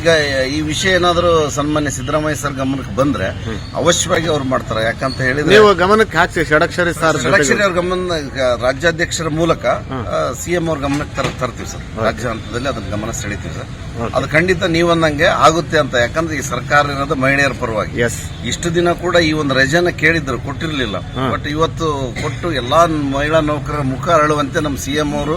ಈಗ ಈ ವಿಷಯ ಏನಾದರೂ ಸನ್ಮಾನ್ಯ ಸಿದ್ದರಾಮಯ್ಯ ಸರ್ ಗಮನಕ್ಕೆ ಬಂದ್ರೆ ಅವಶ್ಯವಾಗಿ ಅವ್ರು ಮಾಡ್ತಾರೆ. ಯಾಕಂತ ಹೇಳಿದ್ರೆ ನೀವು ಗಮನಕ್ಕೆ ಹಾಕ್ತೀವಿ ಷಡಕ್ಷರಿ ಸರ್. ಷಡಕ್ಷರಿ ಅವ್ರ ಗಮನ ರಾಜ್ಯಾಧ್ಯಕ್ಷರ ಮೂಲಕ ಸಿಎಂ ಅವ್ರ ಗಮನಕ್ಕೆ ತರ ತರ್ತೀವಿ ಸರ್. ರಾಜ್ಯ ಹಂತದಲ್ಲಿ ಅದನ್ನ ಗಮನ ಸೆಳಿತೀವಿ ಸರ್. ಅದು ಖಂಡಿತ ನೀವಂದಂಗೆ ಆಗುತ್ತೆ ಅಂತ. ಯಾಕಂದ್ರೆ ಈ ಸರ್ಕಾರ ಇರೋದು ಮಹಿಳೆಯರ ಪರವಾಗಿ. ಇಷ್ಟು ದಿನ ಕೂಡ ಈ ಒಂದು ರಜೆನ ಕೇಳಿದ್ರು ಕೊಟ್ಟಿರ್ಲಿಲ್ಲ. ಬಟ್ ಇವತ್ತು ಕೊಟ್ಟು ಎಲ್ಲಾ ಮಹಿಳಾ ನೌಕರರ ಮುಖ ಅರಳುವಂತೆ ನಮ್ಮ ಸಿಎಂ ಅವರು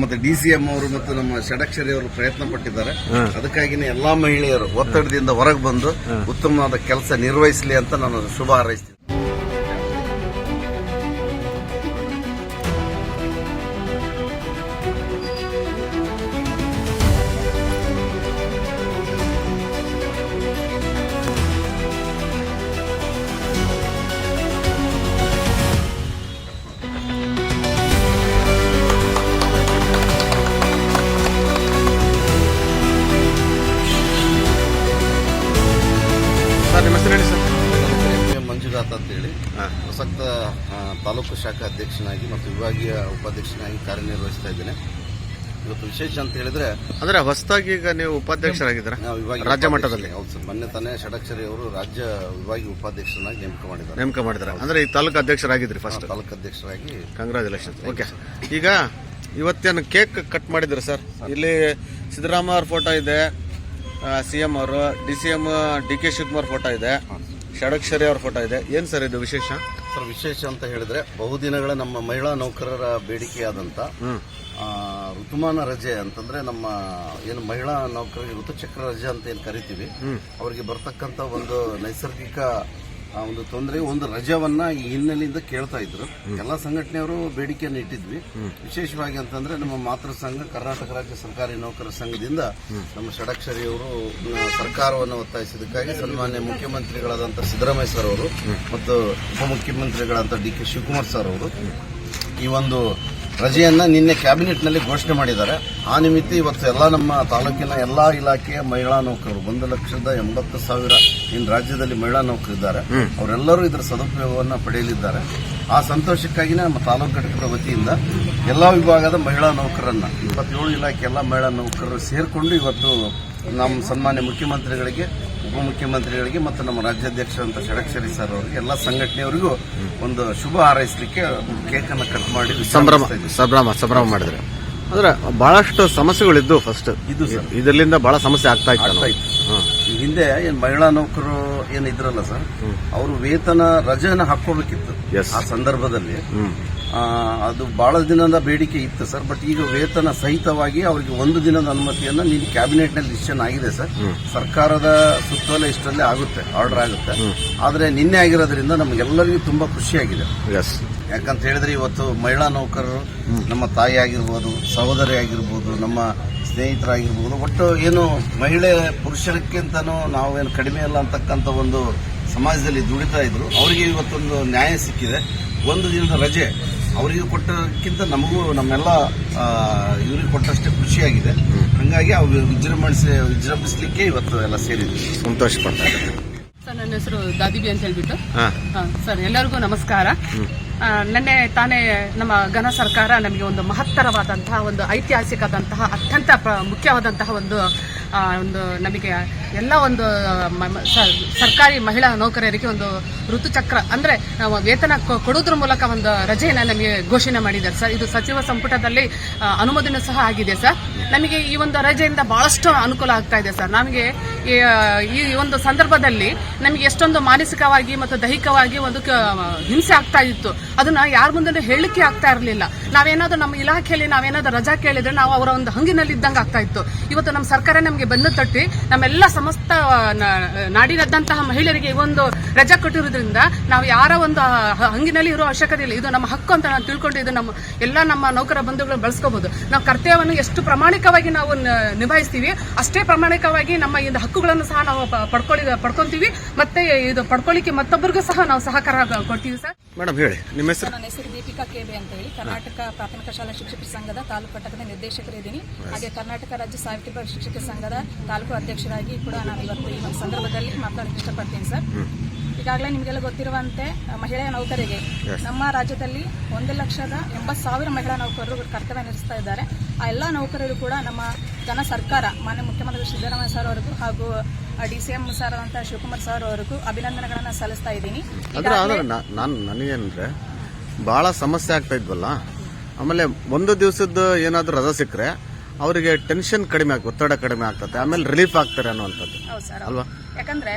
ಮತ್ತೆ ಡಿ ಸಿ ಎಂ ಅವರು ಮತ್ತು ನಮ್ಮ ಷಡಕ್ಷರಿ ಅವರು ಪ್ರಯತ್ನ ಪಟ್ಟಿದ್ದಾರೆ. ಅದಕ್ಕಾಗಿನೇ ಎಲ್ಲಾ ಮಹಿಳೆಯರು ಒತ್ತಡದಿಂದ ಹೊರಗೆ ಬಂದು ಉತ್ತಮವಾದ ಕೆಲಸ ನಿರ್ವಹಿಸಲಿ ಅಂತ ನಾನು ಶುಭ ಹಾರೈಸ್ತೀನಿ. ಮಂಜುನಾಥ್ ಅಂತೇಳಿ ಪ್ರಸಕ್ತ ತಾಲೂಕು ಶಾಖಾ ಅಧ್ಯಕ್ಷನಾಗಿ ಮತ್ತು ವಿಭಾಗೀಯ ಉಪಾಧ್ಯಕ್ಷನಾಗಿ ಕಾರ್ಯನಿರ್ವಹಿಸ್ತಾ ಇದ್ದೇನೆ. ಇವತ್ತು ವಿಶೇಷ ಅಂತ ಹೇಳಿದ್ರೆ ಅಂದ್ರೆ ಹೊಸದಾಗಿ ಈಗ ನೀವು ಉಪಾಧ್ಯಕ್ಷರಾಗಿದ್ದೀರಾ? ರಾಜ್ಯ ಮಟ್ಟದಲ್ಲಿ. ಹೌದು ಸರ್. ಮೊನ್ನೆ ತಾನೇ ಷಡಕ್ಷರಿ ಅವರು ರಾಜ್ಯ ವಿಭಾಗೀಯ ಉಪಾಧ್ಯಕ್ಷರನ್ನಾಗಿ ನೇಮಕ ಮಾಡಿದ್ದಾರೆ. ನೇಮಕ ಮಾಡಿದ್ದಾರೆ. ಅಂದ್ರೆ ಈ ತಾಲೂಕು ಅಧ್ಯಕ್ಷರಾಗಿದ್ರಿ ಫಸ್ಟ್ ತಾಲೂಕು ಅಧ್ಯಕ್ಷರಾಗಿ ಕಂಗ್ರಾಚುಲೇಷನ್ ಓಕೆ ಈಗ ಇವತ್ತೇನು ಕೇಕ್ ಕಟ್ ಮಾಡಿದ್ರಿ ಸರ್ ಇಲ್ಲಿ ಸಿದ್ದರಾಮಯ್ಯ ಅವ್ರ ಫೋಟೋ ಇದೆ ಸಿ ಎಂ ಅವರು D C M D K Shivakumar photo ಇದೆ ಷಡಕ್ಷರಿ ಅವ್ರ ಫೋಟೋ ಇದೆ. ಏನ್ ಸರ್ ಇದು ವಿಶೇಷ? ಸರ್ ವಿಶೇಷ ಅಂತ ಹೇಳಿದ್ರೆ ಬಹುದಿನಗಳ ನಮ್ಮ ಮಹಿಳಾ ನೌಕರರ ಬೇಡಿಕೆಯಾದಂತ ಹ್ಮ್. ಋತುಮಾನ ರಜೆ ಅಂತಂದ್ರೆ ನಮ್ಮ ಏನು ಮಹಿಳಾ ನೌಕರರಿಗೆ ಋತುಚಕ್ರ ರಜೆ ಅಂತ ಏನು ಕರಿತೀವಿ ಅವರಿಗೆ ಬರ್ತಕ್ಕಂತ ಒಂದು ನೈಸರ್ಗಿಕ ಆ, ಒಂದು ತೊಂದರೆ ಒಂದು ರಜವನ್ನ ಈ ಹಿನ್ನೆಲೆಯಿಂದ ಕೇಳ್ತಾ ಇದ್ರು. ಎಲ್ಲ ಸಂಘಟನೆಯವರು ಬೇಡಿಕೆಯನ್ನು ಇಟ್ಟಿದ್ವಿ. ವಿಶೇಷವಾಗಿ ಅಂತಂದ್ರೆ ನಮ್ಮ ಮಾತೃ ಸಂಘ ಕರ್ನಾಟಕ ರಾಜ್ಯ ಸರ್ಕಾರಿ ನೌಕರರ ಸಂಘದಿಂದ ನಮ್ಮ ಷಡಕ್ಷರಿಯವರು ಸರ್ಕಾರವನ್ನು ಒತ್ತಾಯಿಸಿದ್ದಕ್ಕಾಗಿ ಸನ್ಮಾನ್ಯ ಮುಖ್ಯಮಂತ್ರಿಗಳಾದಂಥ ಸಿದ್ದರಾಮಯ್ಯ ಸರ್ ಅವರು ಮತ್ತು ಉಪಮುಖ್ಯಮಂತ್ರಿಗಳಾದಂಥ ಡಿ ಕೆ ಶಿವಕುಮಾರ್ ಸರ್ ಅವರು ಈ ಒಂದು ರಜೆಯನ್ನ ನಿನ್ನೆ ಕ್ಯಾಬಿನೆಟ್ನಲ್ಲಿ ಘೋಷಣೆ ಮಾಡಿದ್ದಾರೆ. ಆ ನಿಮಿತ್ತ ಇವತ್ತು ಎಲ್ಲ ನಮ್ಮ ತಾಲೂಕಿನ ಎಲ್ಲಾ ಇಲಾಖೆಯ ಮಹಿಳಾ ನೌಕರರು ಒಂದು ಲಕ್ಷದ ಎಂಬತ್ತು ಸಾವಿರ ಇನ್ನು ರಾಜ್ಯದಲ್ಲಿ ಮಹಿಳಾ ನೌಕರಿದ್ದಾರೆ ಅವರೆಲ್ಲರೂ ಇದರ ಸದುಪಯೋಗವನ್ನು ಪಡೆಯಲಿದ್ದಾರೆ. ಆ ಸಂತೋಷಕ್ಕಾಗಿ ನಮ್ಮ ತಾಲೂಕು ಘಟಕದ ವತಿಯಿಂದ ಎಲ್ಲಾ ವಿಭಾಗದ ಮಹಿಳಾ ನೌಕರರನ್ನ ಇಪ್ಪತ್ತೇಳು ಇಲಾಖೆ ಎಲ್ಲ ಮಹಿಳಾ ನೌಕರರು ಸೇರಿಕೊಂಡು ಇವತ್ತು ನಮ್ಮ ಸನ್ಮಾನ್ಯ ಮುಖ್ಯಮಂತ್ರಿಗಳಿಗೆ ಉಪಮುಖ್ಯಮಂತ್ರಿಗಳಿಗೆ ಮತ್ತು ನಮ್ಮ ರಾಜ್ಯಾಧ್ಯಕ್ಷರಂತ ಷಡಕ್ಷರಿ ಸರ್ ಅವರಿಗೆ ಎಲ್ಲ ಸಂಘಟನೆಯವರಿಗೂ ಒಂದು ಶುಭ ಹಾರೈಸಲಿಕ್ಕೆ ಕೇಕ್ ಅನ್ನು ಕಟ್ ಮಾಡಿ ಸಂಭ್ರಮ. ಸಂಭ್ರಮ ಸಂಭ್ರಮ ಮಾಡಿದ್ರೆ. ಅಂದ್ರೆ ಬಹಳಷ್ಟು ಸಮಸ್ಯೆಗಳಿದ್ದು ಫಸ್ಟ್ ಇದು ಇದರಿಂದ ಬಹಳ ಸಮಸ್ಯೆ ಆಗ್ತಾ ಇತ್ತು. ಹಿಂದೆ ಏನ್ ಮಹಿಳಾ ನೌಕರರು ಏನ್ ಇದ್ರಲ್ಲ ಸರ್ ಅವರು ವೇತನ ರಜೆಯನ್ನು ಹಾಕೋಬೇಕಿತ್ತು Yes. ಆ ಸಂದರ್ಭದಲ್ಲಿ. ಅದು ಬಹಳ ದಿನದ ಬೇಡಿಕೆ ಇತ್ತು ಸರ್ ಬಟ್ ಈಗ ವೇತನ ಸಹಿತವಾಗಿ ಅವರಿಗೆ ಒಂದು ದಿನದ ಅನುಮತಿಯನ್ನು ನೀನು ಕ್ಯಾಬಿನೆಟ್ನಲ್ಲಿ ಡಿಸಿಷನ್ ಆಗಿದೆ ಸರ್. ಸರ್ಕಾರದ ಸುತ್ತೋಲೆ ಇಷ್ಟರಲ್ಲೇ ಆಗುತ್ತೆ ಆರ್ಡರ್ ಆಗುತ್ತೆ. ಆದ್ರೆ ನಿನ್ನೆ ಆಗಿರೋದ್ರಿಂದ ನಮ್ಗೆಲ್ಲರಿಗೂ ತುಂಬಾ ಖುಷಿಯಾಗಿದೆ. ಯಾಕಂತ ಹೇಳಿದ್ರೆ ಇವತ್ತು ಮಹಿಳಾ ನೌಕರರು ನಮ್ಮ ತಾಯಿ ಆಗಿರ್ಬೋದು ಸಹೋದರಿ ಆಗಿರ್ಬೋದು ನಮ್ಮ ಸ್ನೇಹಿತರಾಗಿರ್ಬೋದು. ಒಟ್ಟು ಏನು ಮಹಿಳೆ ಪುರುಷರಕ್ಕಿಂತನೂ ನಾವೇನು ಕಡಿಮೆ ಇಲ್ಲ ಅಂತಕ್ಕಂಥ ಒಂದು ಸಮಾಜದಲ್ಲಿ ದುಡಿತಾ ಇದ್ರು. ಅವರಿಗೆ ಇವತ್ತೊಂದು ನ್ಯಾಯ ಸಿಕ್ಕಿದೆ. ಒಂದು ದಿನದ ರಜೆ ಅವರಿಗೆ ಕೊಟ್ಟಕ್ಕಿಂತ ನಮಗೂ ನಮ್ಮೆಲ್ಲ ಇವರಿಗೆ ಕೊಟ್ಟಷ್ಟೇ ಖುಷಿಯಾಗಿದೆ. ಹಂಗಾಗಿ ಅವ್ರು ವಿಜೃಂಭಿಸಿ ವಿಜೃಂಭಿಸಲಿಕ್ಕೆ ಇವತ್ತು ಎಲ್ಲ ಸೇರಿದ್ವಿ. ಸಂತೋಷ ಪಡ್ತಾ ಇದ್ದೀನಿ. ಸರ್ ನನ್ನ ಹೆಸರು ದಾದಿಬಿ ಅಂತ ಹೇಳ್ಬಿಟ್ಟು. ಹಾ. ಹಾ, ಸರ್ ಎಲ್ಲರಿಗೂ ನಮಸ್ಕಾರ. ನಿನ್ನೆ ತಾನೇ ನಮ್ಮ ಘನ ಸರ್ಕಾರ ನಮಗೆ ಒಂದು ಮಹತ್ತರವಾದಂತಹ ಒಂದು ಐತಿಹಾಸಿಕದಂತಹ ಅತ್ಯಂತ ಮುಖ್ಯವಾದಂತಹ ಒಂದು ಒಂದು ನಮಗೆ ಎಲ್ಲ ಒಂದು ಸರ್ಕಾರಿ ಮಹಿಳಾ ನೌಕರರಿಗೆ ಒಂದು ಋತುಚಕ್ರ, ಅಂದ್ರೆ ವೇತನ ಕೊಡೋದ್ರ ಮೂಲಕ ಒಂದು ರಜೆಯನ್ನು ನಮಗೆ ಘೋಷಣೆ ಮಾಡಿದ್ದಾರೆ. ಸರ್, ಇದು ಸಚಿವ ಸಂಪುಟದಲ್ಲಿ ಅನುಮೋದನೆ ಸಹ ಆಗಿದೆ, ಸರ್. ನಮಗೆ ಈ ಒಂದು ರಜೆಯಿಂದ ಬಹಳಷ್ಟು ಅನುಕೂಲ ಆಗ್ತಾ ಇದೆ ಸರ್. ನಮಗೆ ಈ ಒಂದು ಸಂದರ್ಭದಲ್ಲಿ ನಮಗೆ ಎಷ್ಟೊಂದು ಮಾನಸಿಕವಾಗಿ ಮತ್ತು ದೈಹಿಕವಾಗಿ ಒಂದು ಹಿಂಸೆ ಆಗ್ತಾ ಇತ್ತು. ಅದನ್ನ ಯಾರ ಮುಂದೆ ಹೇಳಿಕೆ ಆಗ್ತಾ ಇರಲಿಲ್ಲ. ನಾವೇನಾದ್ರೂ ನಮ್ಮ ಇಲಾಖೆಯಲ್ಲಿ ನಾವೇನಾದ್ರೂ ರಜಾ ಕೇಳಿದ್ರೆ ನಾವು ಅವರ ಒಂದು ಹಂಗಿನಲ್ಲಿ ಇದ್ದಂಗೆ ಆಗ್ತಾ ಇತ್ತು. ಇವತ್ತು ನಮ್ಮ ಸರ್ಕಾರ ನಮಗೆ ಬೆನ್ನು ತಟ್ಟಿ ನಮ್ಮೆಲ್ಲ ಸಮಸ್ತ ನಾಡಿನದಂತಹ ಮಹಿಳೆಯರಿಗೆ ಈ ಒಂದು ರಜಾ ಕೊಟ್ಟಿರೋದ್ರಿಂದ ನಾವು ಯಾರ ಒಂದು ಹಂಗಿನಲ್ಲಿ ಇರೋ ಅವಶ್ಯಕತೆ ಇಲ್ಲ. ಇದು ನಮ್ಮ ಹಕ್ಕು ಅಂತ ನಾವು ತಿಳ್ಕೊಂಡು ಇದು ನಮ್ಮ ಎಲ್ಲ ನಮ್ಮ ನೌಕರ ಬಂಧುಗಳು ಬಳಸ್ಕೋಬಹುದು ನಾವು ಕರ್ತವ್ಯವನ್ನು ಎಷ್ಟು ಪ್ರಾಮಾಣಿಕವಾಗಿ ನಾವು ನಿಭಾಯಿಸ್ತೀವಿ. ಅಷ್ಟೇ ಪ್ರಾಮಾಣಿಕವಾಗಿ ನಮ್ಮ ಈ ಹಕ್ಕುಗಳನ್ನು ಸಹ ನಾವು ಪಡ್ಕೊಳ್ಳಿ ಪಡ್ಕೊಂತೀವಿ. ಮತ್ತೆ ಇದು ಪಡ್ಕೊಳ್ಳಿಕ್ಕೆ ಮತ್ತೊಬ್ಬರಿಗೂ ಸಹ ನಾವು ಸಹಕಾರ ಕೊಡ್ತೀವಿ ಸರ್. ಮೇಡಮ್ ಹೇಳಿ. ನಿಮ್ಮ ಹೆಸರು? ನನ್ನ ಹೆಸರು ದೀಪಿಕಾ ಕೆಬಿ ಅಂತ ಹೇಳಿ. ಕರ್ನಾಟಕ ಪ್ರಾಥಮಿಕ ಶಾಲಾ ಶಿಕ್ಷಕರ ಸಂಘದ ತಾಲೂಕು ಘಟಕದ ನಿರ್ದೇಶಕರಿದ್ದೀನಿ. ಹಾಗೆ ಕರ್ನಾಟಕ ರಾಜ್ಯ ಸಾವಿತ್ರಿಬಾಯಿ ಶಿಕ್ಷಕರ ಸಂಘದ ತಾಲೂಕು ಅಧ್ಯಕ್ಷರಾಗಿ ಕೂಡ ನಾನು ಇವತ್ತು ಈ ಸಂದರ್ಭದಲ್ಲಿ ಮಾತನಾಡಕ್ಕೆ ಇಷ್ಟಪಡ್ತೀನಿ ಸರ್. ಈಗಾಗಲೇ ನಿಮಗೆಲ್ಲ ಗೊತ್ತಿರುವಂತೆ ಮಹಿಳೆಯ ನೌಕರಿಗೆ ನಮ್ಮ ರಾಜ್ಯದಲ್ಲಿ ಒಂದು ಲಕ್ಷದ ಎಂಬತ್ತು ಸಾವಿರ ಮಹಿಳಾ ನೌಕರರು ಕರ್ತವ್ಯ ನಿರ್ವಹಿಸ್ತಾ ಇದ್ದಾರೆ. ಆ ಎಲ್ಲ ನೌಕರರು ಕೂಡ ನಮ್ಮ ಜನ ಸರ್ಕಾರ ಮಾನ್ಯ ಮುಖ್ಯಮಂತ್ರಿ ಸಿದ್ದರಾಮಯ್ಯ ಸರ್ ಅವರಿಗೂ ಹಾಗೂ ಡಿ ಸಿ ಎಂ ಸರ್ ಅಂತ ಶಿವಕುಮಾರ್ ಸರ್ ಅವರಿಗೂ ಅಭಿನಂದನೆಗಳನ್ನು ಸಲ್ಲಿಸ್ತಾ ಇದ್ದೀನಿ. ನಾನು ನನಗೇನಂದ್ರೆ ಬಹಳ ಸಮಸ್ಯೆ ಆಗ್ತಾ ಇದ್ವಲ್ಲ? ಆಮೇಲೆ ಒಂದು ದಿವಸದ ಏನಾದರೂ ರಜಾ ಸಿಕ್ಕರೆ ಅವರಿಗೆ ಟೆನ್ಷನ್ ಕಡಿಮೆ ಆಗ ಒತ್ತಡ ಕಡಿಮೆ ಆಗ್ತದೆ. ಆಮೇಲೆ ರಿಲೀಫ್ ಆಗ್ತಾರೆ ಅನ್ನುವಂಥದ್ದು. ಹೌದು ಸರ್ ಅಲ್ವಾ? ಯಾಕಂದ್ರೆ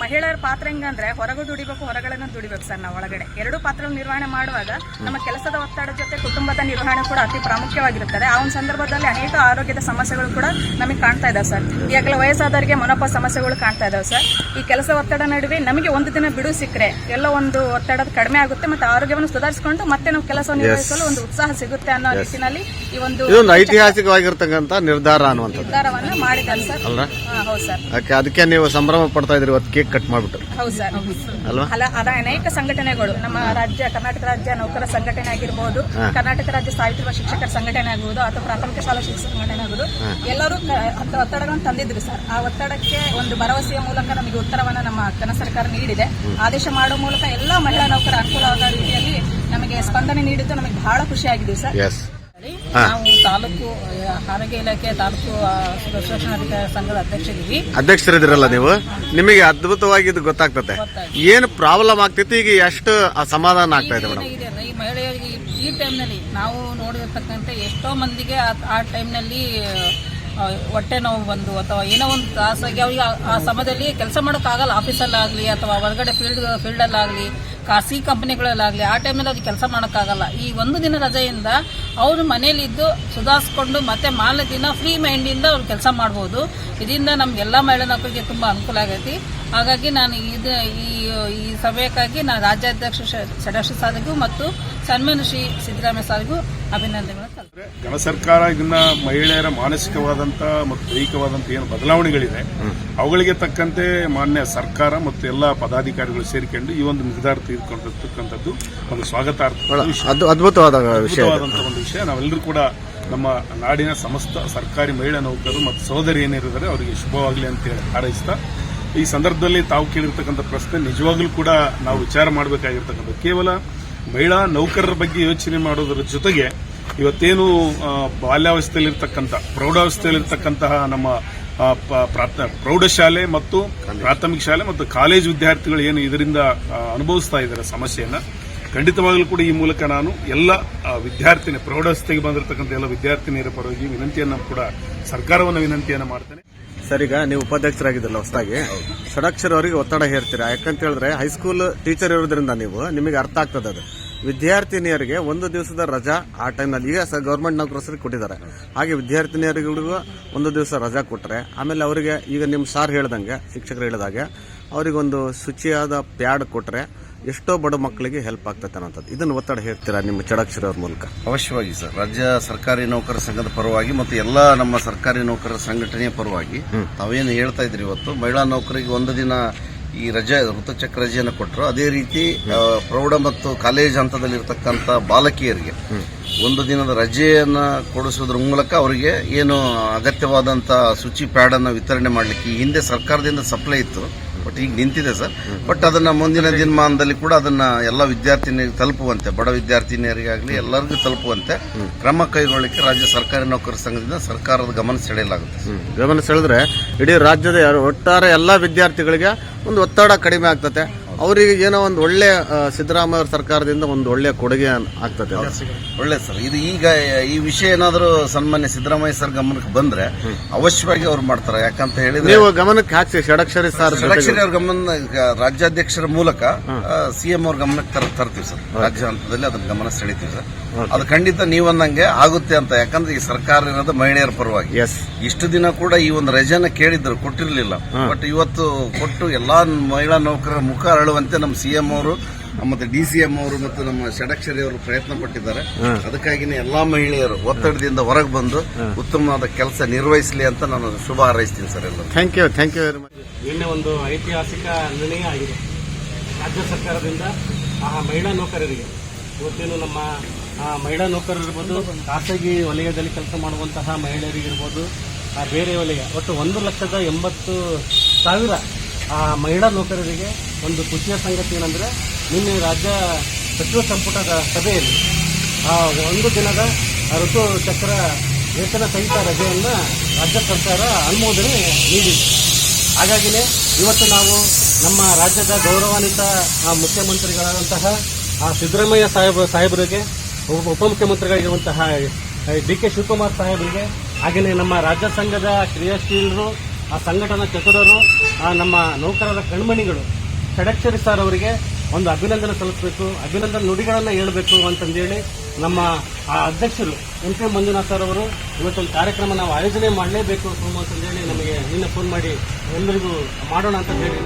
ಮಹಿಳೆಯರ ಪಾತ್ರ ಹೆಂಗಂದ್ರೆ ಹೊರಗೂ ದುಡಿಬೇಕು ಹೊರಗಡೆನೂ ದುಡಿಬೇಕು ಸರ್ ನಾವು ಒಳಗಡೆ. ಎರಡು ಪಾತ್ರ ನಿರ್ವಹಣೆ ಮಾಡುವಾಗ ನಮ್ಮ ಕೆಲಸದ ಒತ್ತಡ ಜೊತೆ ಕುಟುಂಬದ ನಿರ್ವಹಣೆ ಕೂಡ ಅತಿ ಪ್ರಾಮುಖ್ಯವಾಗಿರುತ್ತದೆ. ಆ ಒಂದು ಸಂದರ್ಭದಲ್ಲಿ ಅನೇಕ ಆರೋಗ್ಯದ ಸಮಸ್ಯೆಗಳು ಕೂಡ ನಮಗೆ ಕಾಣ್ತಾ ಇದಾವೆ ಸರ್. ಈಗಾಗಲೇ ವಯಸ್ಸಾದವರಿಗೆ ಮೊನಪ ಸಮಸ್ಯೆಗಳು ಕಾಣ್ತಾ ಇದಾವೆ ಸರ್. ಈ ಕೆಲಸ ಒತ್ತಡ ನಡುವೆ ನಮಗೆ ಒಂದು ದಿನ ಬಿಡು ಸಿಕ್ಕರೆ ಎಲ್ಲ ಒಂದು ಒತ್ತಡ ಕಡಿಮೆ ಆಗುತ್ತೆ ಮತ್ತೆ ಆರೋಗ್ಯವನ್ನು ಸುಧಾರಿಸಿಕೊಂಡು ಮತ್ತೆ ನಾವು ಕೆಲಸವನ್ನು ನಿರ್ವಹಿಸಲು ಒಂದು ಉತ್ಸಾಹ ಸಿಗುತ್ತೆ ಅನ್ನೋ ನಿಟ್ಟಿನಲ್ಲಿ ಈ ಒಂದು ಇದೊಂದು ಐತಿಹಾಸಿಕವಾಗಿರ್ತಕ್ಕಂಥ ನಿರ್ಧಾರ ಅನ್ನುವಂಥದ್ದು. ನಿರ್ಧಾರವನ್ನ ಮಾಡಿದ್ದಾರೆ ಸರ್. ಅಲ್ವಾ? ಹಾ, ಹೌದು ಸರ್. ಅದಕ್ಕೆ ಅದಕ್ಕೆ ನೀವು ಸಂಭ್ರಮ ಪಡ್ತಾ ಇದ್ರಿ ಇವತ್ತು ಕೇಕ್ ಕಟ್ ಮಾಡ್ಬಿಟ್ಟು. ಹೌದು ಸರ್. ಅಲ್ವಾ? ಅದ ಅನೇಕ ಸಂಘಟನೆಗಳು ನಮ್ಮ ರಾಜ್ಯ ಕರ್ನಾಟಕ ರಾಜ್ಯ ನೌಕರ ಸಂಘಟನೆ ಆಗಿರ್ಬೋದು ಕರ್ನಾಟಕ ರಾಜ್ಯ ಸಾಹಿತ್ಯ ಶಿಕ್ಷಕರ ಸಂಘಟನೆ ಆಗ್ಬೋದು ಅಥವಾ ಪ್ರಾಥಮಿಕ ಶಾಲಾ ಶಿಕ್ಷಕ ಸಂಘಟನೆ ಆಗ್ಬೋದು ಎಲ್ಲರೂ ಕ- ಹತ್ತು ಒತ್ತಡಗಳನ್ನು ತಂದಿದ್ರು ಸರ್. ಆ ಒತ್ತಡಕ್ಕೆ ಒಂದು ಭರವಸೆಯ ಮೂಲಕ ನಮಗೆ ಉತ್ತರವನ್ನ ನಮ್ಮ ಕನ್ನಡ ಸರ್ಕಾರ ನೀಡಿದೆ. ಆದೇಶ ಮಾಡುವ ಮೂಲಕ ಎಲ್ಲಾ ಮಹಿಳಾ ನೌಕರ ಅನುಕೂಲವಾದ ರೀತಿಯಲ್ಲಿ ನಮಗೆ ಸ್ಪಂದನೆ ನೀಡಿದ್ದು ನಮಗೆ ಬಹಳ ಖುಷಿಯಾಗಿದೆ ಸರ್. ಎಸ್ ನಾವು ತಾಲೂಕು ಆರೋಗ್ಯ ಇಲಾಖೆ ತಾಲೂಕು ಸಂಘದ ಅಧ್ಯಕ್ಷರಿದ್ದೀವಿ. ಅಧ್ಯಕ್ಷರಿದ್ದೀರಲ್ಲ ನೀವು? ನಿಮಗೆ ಅದ್ಭುತವಾಗಿ ಇದು ಗೊತ್ತಾಗ್ತದೆ ಏನು ಪ್ರಾಬ್ಲಮ್ ಆಗ್ತೈತಿ? ಈಗ ಎಷ್ಟು ಅಸಮಾಧಾನ ಆಗ್ತಾ ಇದೆ ಮೇಡಮ್? ಈ ಮಹಿಳೆಯರಿಗೆ ಈ- ಈ ಟೈಮ್ನಲ್ಲಿ ನಾವು ನೋಡಿರ್ತಕ್ಕಂಥ ಎಷ್ಟೋ ಮಂದಿಗೆ ಆ- ಆ ಟೈಮ್ನಲ್ಲಿ ಆ, ಹೊಟ್ಟೆ ನೋವು ಬಂದು ಅಥವಾ ಏನೋ ಒಂದು ತಾಸಾಗಿ ಅವ್ರಿಗೆ ಆ- ಆ ಸಮಯದಲ್ಲಿ ಕೆಲಸ ಮಾಡೋಕ್ಕಾಗಲ್ಲ. ಆಫೀಸಲ್ಲಾಗಲಿ ಅಥವಾ ಹೊರಗಡೆ ಫೀಲ್ಡ್ ಫೀಲ್ಡಲ್ಲಾಗಲಿ ಖಾಸಗಿ ಕಂಪನಿಗಳಲ್ಲಾಗಲಿ ಆ ಟೈಮಲ್ಲಿ ಅದು ಕೆಲಸ ಮಾಡೋಕ್ಕಾಗಲ್ಲ. ಈ ಒಂದು ದಿನ ರಜೆಯಿಂದ ಅವರು ಮನೇಲಿದ್ದು ಸುಧಾರಿಸ್ಕೊಂಡು ಮತ್ತೆ ಮಾಲ ದಿನ ಫ್ರೀ ಮೈಂಡಿಂದ ಅವ್ರು ಕೆಲಸ ಮಾಡ್ಬೋದು. ಇದರಿಂದ ನಮ್ಗೆಲ್ಲ ಮಹಿಳಾ ನೌಕರಿಗೆ ತುಂಬ ಅನುಕೂಲ ಆಗೈತಿ. ಹಾಗಾಗಿ ನಾನು ಇದು ಈ ಈ ಸಭೆಯಕ್ಕಾಗಿ ನಾನು ರಾಜ್ಯಾಧ್ಯಕ್ಷ ಷಡಕ್ಷ ಸಾರಿಗೂ ಮತ್ತು ಸನ್ಮಾನ ಶ್ರೀ ಸಿದ್ದರಾಮಯ್ಯ ಸಾರಿಗೂ ಅಭಿನಂದನೆಗಳು ಗಣ ಜನ ಸರ್ಕಾರ ಇದನ್ನ ಮಹಿಳೆಯರ ಮಾನಸಿಕವಾದಂತ ಮತ್ತು ದೈಹಿಕವಾದಂತ ಏನು ಬದಲಾವಣೆಗಳಿದೆ. ಅವುಗಳಿಗೆ ತಕ್ಕಂತೆ ಮಾನ್ಯ ಸರ್ಕಾರ ಮತ್ತು ಎಲ್ಲ ಪದಾಧಿಕಾರಿಗಳು ಸೇರಿಕೊಂಡು ಈ ಒಂದು ನಿರ್ಧಾರ ತೆಗೆದುಕೊಂಡಿರ್ತಕ್ಕಂಥದ್ದು ಒಂದು ಸ್ವಾಗತಾರ್ಥ ಅದ್ಭುತವಾದ ವಿಷಯ ಇದು. ಅದ್ಭುತವಾದಂತಹ ಒಂದು ವಿಷಯ. ನಾವೆಲ್ಲರೂ ಕೂಡ ನಮ್ಮ ನಾಡಿನ ಸಮಸ್ತ ಸರ್ಕಾರಿ ಮಹಿಳಾ ನೌಕರರು ಮತ್ತು ಸಹೋದರಿ ಏನಿರಿದ್ದಾರೆ, ಅವರಿಗೆ ಶುಭವಾಗಲಿ ಅಂತ ಹೇಳಿ ಹಾರೈಸ್ತಾ, ಈ ಸಂದರ್ಭದಲ್ಲಿ ತಾವು ಕೇಳಿರ್ತಕ್ಕಂಥ ಪ್ರಶ್ನೆ ನಿಜವಾಗ್ಲೂ ಕೂಡ ನಾವು ವಿಚಾರ ಮಾಡಬೇಕಾಗಿರ್ತಕ್ಕಂಥ ಕೇವಲ ಮಹಿಳಾ ನೌಕರರ ಬಗ್ಗೆ ಯೋಚನೆ ಮಾಡೋದರ ಜೊತೆಗೆ ಇವತ್ತೇನು ಬಾಲ್ಯಾವಸ್ಥೆಯಲ್ಲಿರ್ತಕ್ಕಂಥ, ಪ್ರೌಢಾವಸ್ಥೆಯಲ್ಲಿರ್ತಕ್ಕಂತಹ ನಮ್ಮ ಪ್ರೌಢಶಾಲೆ ಮತ್ತು ಪ್ರಾಥಮಿಕ ಶಾಲೆ ಮತ್ತು ಕಾಲೇಜು ವಿದ್ಯಾರ್ಥಿಗಳು ಏನು ಇದರಿಂದ ಅನುಭವಿಸ್ತಾ ಇದ್ದಾರೆ ಸಮಸ್ಯೆಯನ್ನ ಖಂಡಿತವಾಗಲೂ ಕೂಡ ಈ ಮೂಲಕ ನಾನು ಎಲ್ಲ ವಿದ್ಯಾರ್ಥಿನಿ ಪ್ರೌಢಸ್ಥೆಗೆ ಬಂದಿರತಕ್ಕಂಥ ಎಲ್ಲ ವಿದ್ಯಾರ್ಥಿನಿಯರ ಪರವಾಗಿ ವಿನಂತಿಯನ್ನ ಕೂಡ ಸರ್ಕಾರವನ್ನು ವಿನಂತಿಯನ್ನ ಮಾಡ್ತೇನೆ. ಸರ್, ಈಗ ನೀವು ಉಪಾಧ್ಯಕ್ಷರಾಗಿದ್ದಲ್ಲ ಹೊಸದಾಗಿ. ಷಡಕ್ಷರ ಅವರಿಗೆ ಒತ್ತಡ ಹೇರ್ತೀರಾ? ಯಾಕಂತ ಹೇಳಿದ್ರೆ ಹೈಸ್ಕೂಲ್ ಟೀಚರ್ ಇರೋದ್ರಿಂದ ನೀವು, ನಿಮಗೆ ಅರ್ಥ ಆಗ್ತದೆ ಅದು. ವಿದ್ಯಾರ್ಥಿನಿಯರಿಗೆ ಒಂದು ದಿವಸದ ರಜಾ ಆ ಟೈಮ್ನಲ್ಲಿ ಈಗ ಸರ್ ಗೌರ್ಮೆಂಟ್ ನೌಕರಸರಿಗೆ ಕೊಟ್ಟಿದ್ದಾರೆ. ಹಾಗೆ ವಿದ್ಯಾರ್ಥಿನಿಯರಿಗೂ ಒಂದು ದಿವಸ ರಜಾ ಕೊಟ್ಟರೆ ಆಮೇಲೆ ಅವರಿಗೆ ಈಗ ನಿಮ್ಮ ಸಾರ್ ಹೇಳ್ದಂಗೆ, ಶಿಕ್ಷಕರು ಹೇಳಿದಾಗೆ, ಅವರಿಗೊಂದು ಶುಚಿಯಾದ ಪ್ಯಾಡ್ ಕೊಟ್ಟರೆ ಎಷ್ಟೋ ಬಡ ಮಕ್ಕಳಿಗೆ ಹೆಲ್ಪ್ ಆಗ್ತದೆ ಅನ್ನೋಂಥದ್ದು ಇದನ್ನು ಒತ್ತಡ ಹೇಳ್ತೀರಾ ನಿಮ್ಮ ಚಡಕ್ಷರ ಅವ್ರ ಮೂಲಕ? ಅವಶ್ಯವಾಗಿ ಸರ್. ರಾಜ್ಯ ಸರ್ಕಾರಿ ನೌಕರರ ಸಂಘದ ಪರವಾಗಿ ಮತ್ತು ಎಲ್ಲ ನಮ್ಮ ಸರ್ಕಾರಿ ನೌಕರರ ಸಂಘಟನೆಯ ಪರವಾಗಿ ತಾವೇನು ಹೇಳ್ತಾ ಇದ್ರಿ ಇವತ್ತು ಮಹಿಳಾ ನೌಕರಿಗೆ ಒಂದು ದಿನ ಈ ರಜೆ ಋತುಚಕ್ರ ರಜೆಯನ್ನು ಕೊಟ್ಟರು. ಅದೇ ರೀತಿ ಪ್ರೌಢ ಮತ್ತು ಕಾಲೇಜ್ ಹಂತದಲ್ಲಿರ್ತಕ್ಕಂಥ ಬಾಲಕಿಯರಿಗೆ ಒಂದು ದಿನದ ರಜೆಯನ್ನು ಕೊಡಿಸೋದ್ರ ಮೂಲಕ ಅವರಿಗೆ ಏನು ಅಗತ್ಯವಾದಂಥ ಶುಚಿ ಪ್ಯಾಡನ್ನು ಅನ್ನ ವಿತರಣೆ ಮಾಡಲಿಕ್ಕೆ ಈ ಹಿಂದೆ ಸರ್ಕಾರದಿಂದ ಸಪ್ಲೈ ಇತ್ತು. ಈಗ ನಿಂತಿದೆ ಸರ್. ಬಟ್ ಅದನ್ನ ಮುಂದಿನ ದಿನಮಾನದಲ್ಲಿ ಕೂಡ ಅದನ್ನ ಎಲ್ಲ ವಿದ್ಯಾರ್ಥಿನಿಯರಿಗೆ ತಲುಪುವಂತೆ, ಬಡ ವಿದ್ಯಾರ್ಥಿನಿಯರಿಗಾಗಲಿ ಎಲ್ಲರಿಗೂ ತಲುಪುವಂತೆ ಕ್ರಮ ಕೈಗೊಳ್ಳಲಿಕ್ಕೆ ರಾಜ್ಯ ಸರ್ಕಾರಿ ನೌಕರರ ಸಂಘದಿಂದ ಸರ್ಕಾರದ ಗಮನ ಸೆಳೆಯಲಾಗುತ್ತೆ ಗಮನ ಸೆಳೆದ್ರೆ ಇಡೀ ರಾಜ್ಯದ ಒಟ್ಟಾರೆ ಎಲ್ಲ ವಿದ್ಯಾರ್ಥಿಗಳಿಗೆ ಒಂದು ಒತ್ತಡ ಕಡಿಮೆ ಆಗ್ತದೆ ಅವರಿಗೆ ಏನೋ ಒಂದು ಒಳ್ಳೆ ಸಿದ್ದರಾಮಯ್ಯ ಸರ್ಕಾರದಿಂದ ಒಂದು ಒಳ್ಳೆ ಕೊಡುಗೆ ಆಗ್ತದೆ ಒಳ್ಳೆ ಸರ್. ಇದು ಈಗ ಈ ವಿಷಯ ಏನಾದರೂ ಸನ್ಮಾನ್ಯ ಸಿದ್ದರಾಮಯ್ಯ ಸರ್ ಗಮನಕ್ಕೆ ಬಂದ್ರೆ ಅವಶ್ಯವಾಗಿ ಅವ್ರು ಮಾಡ್ತಾರೆ. ಯಾಕಂತ ಹೇಳಿದ್ರೆ ನೀವು ಗಮನಕ್ಕೆ ಹಾಕಿ ಷಡಕ್ಷರಿ ಸರ್ ಷಡಕ್ಷರಿ ಅವ್ರ ಗಮನ ರಾಜ್ಯಾಧ್ಯಕ್ಷರ ಮೂಲಕ ಸಿಎಂ ಅವ್ರ ಗಮನಕ್ಕೆ ತರ ತರ್ತೀವಿ ಸರ್. ರಾಜ್ಯ ಹಂತದಲ್ಲಿ ಅದನ್ನ ಗಮನ ಸೆಳಿತೀವಿ ಸರ್. ಅದು ಖಂಡಿತ ನೀವನ್ನಂಗೆ ಆಗುತ್ತೆ ಅಂತ. ಯಾಕಂದ್ರೆ ಈ ಸರ್ಕಾರ ಇರೋದು ಮಹಿಳೆಯರ ಪರವಾಗಿ. ಎಸ್ ಇಷ್ಟು ದಿನ ಕೂಡ ಈ ಒಂದು ರಜೆನ ಕೇಳಿದ್ರು ಕೊಟ್ಟಿರಲಿಲ್ಲ. ಬಟ್ ಇವತ್ತು ಕೊಟ್ಟು ಎಲ್ಲಾ ಮಹಿಳಾ ನೌಕರರ ಮುಖ ಅರಳುವಂತೆ ನಮ್ಮ ಸಿಎಂ ಅವರು ಮತ್ತೆ ಡಿ ಸಿ ಎಂ ಅವರು ಮತ್ತು ನಮ್ಮ ಷಡಕ್ಷರಿ ಅವರು ಪ್ರಯತ್ನ ಪಟ್ಟಿದ್ದಾರೆ. ಅದಕ್ಕಾಗಿನೇ ಎಲ್ಲಾ ಮಹಿಳೆಯರು ಒತ್ತಡದಿಂದ ಹೊರಗೆ ಬಂದು ಉತ್ತಮವಾದ ಕೆಲಸ ನಿರ್ವಹಿಸಲಿ ಅಂತ ನಾನು ಶುಭ ಹಾರೈಸ್ತೀನಿ ಸರ್ ಎಲ್ಲ thank you thank you very much ನಿನ್ನೆ ಒಂದು ಐತಿಹಾಸಿಕ ನಿರ್ಣಯ ಆಗಿದೆ. ರಾಜ್ಯ ಸರ್ಕಾರದಿಂದ ಆ ಮಹಿಳಾ ನೌಕರರಿಗೆ ಇವತ್ತೇನು ನಮ್ಮ ಆ, ಮಹಿಳಾ ನೌಕರರು ಇರ್ಬೋದು ಖಾಸಗಿ ವಲಯದಲ್ಲಿ ಕೆಲಸ ಮಾಡುವಂತಹ ಮಹಿಳೆಯರಿಗಿರ್ಬೋದು ಆ, ಬೇರೆ ವಲಯ ಒಟ್ಟು ಒಂದು ಲಕ್ಷದ ಎಂಬತ್ತು ಸಾವಿರ ಆ ಮಹಿಳಾ ನೌಕರರಿಗೆ ಒಂದು ಖುಷಿಯ ಸಂಗತಿ ಏನಂದರೆ ನಿನ್ನೆ ರಾಜ್ಯ ಸಚಿವ ಸಂಪುಟದ ಸಭೆಯಲ್ಲಿ ಆ ಒಂದು ದಿನದ ಋತು ಚಕ್ರ ವೇತನ ಸಹಿತ ರಜೆಯನ್ನು ರಾಜ್ಯ ಸರ್ಕಾರ ಅನುಮೋದನೆ ನೀಡಿದೆ. ಹಾಗಾಗಿಯೇ ಇವತ್ತು ನಾವು ನಮ್ಮ ರಾಜ್ಯದ ಗೌರವಾನ್ವಿತ ಮುಖ್ಯಮಂತ್ರಿಗಳಾದಂತಹ ಆ, ಸಿದ್ದರಾಮಯ್ಯ ಸಾಹೇಬ ಸಾಹೇಬರಿಗೆ ಉಪ ಉಪಮುಖ್ಯಮಂತ್ರಿಗಳಿರುವಂತಹ ಡಿ ಕೆ ಶಿವಕುಮಾರ್ ಸಾಹೇಬರಿಗೆ ಹಾಗೆಯೇ ನಮ್ಮ ರಾಜ್ಯ ಸಂಘದ ಕ್ರಿಯಾಶೀಲರು ಆ ಸಂಘಟನಾ ಚತುರರು ಆ, ನಮ್ಮ ನೌಕರರ ಕಣ್ಮಣಿಗಳು ಷಡಕ್ಷರಿ ಸರ್ ಅವರಿಗೆ ಒಂದು ಅಭಿನಂದನೆ ಸಲ್ಲಿಸಬೇಕು ಅಭಿನಂದನೆ ನುಡಿಗಳನ್ನು ಹೇಳಬೇಕು ಅಂತಂದೇಳಿ ನಮ್ಮ ಆ ಅಧ್ಯಕ್ಷರು ಎಂ ಪಿ ಮಂಜುನಾಥ್ ಸರ್ ಅವರು ಇವತ್ತೊಂದು ಕಾರ್ಯಕ್ರಮ ನಾವು ಆಯೋಜನೆ ಮಾಡಲೇಬೇಕು ಅಂತಂದೇಳಿ ನಮಗೆ ನಿನ್ನೆ ಫೋನ್ ಮಾಡಿ ಎಲ್ಲರಿಗೂ ಮಾಡೋಣ ಅಂತ ಹೇಳಿ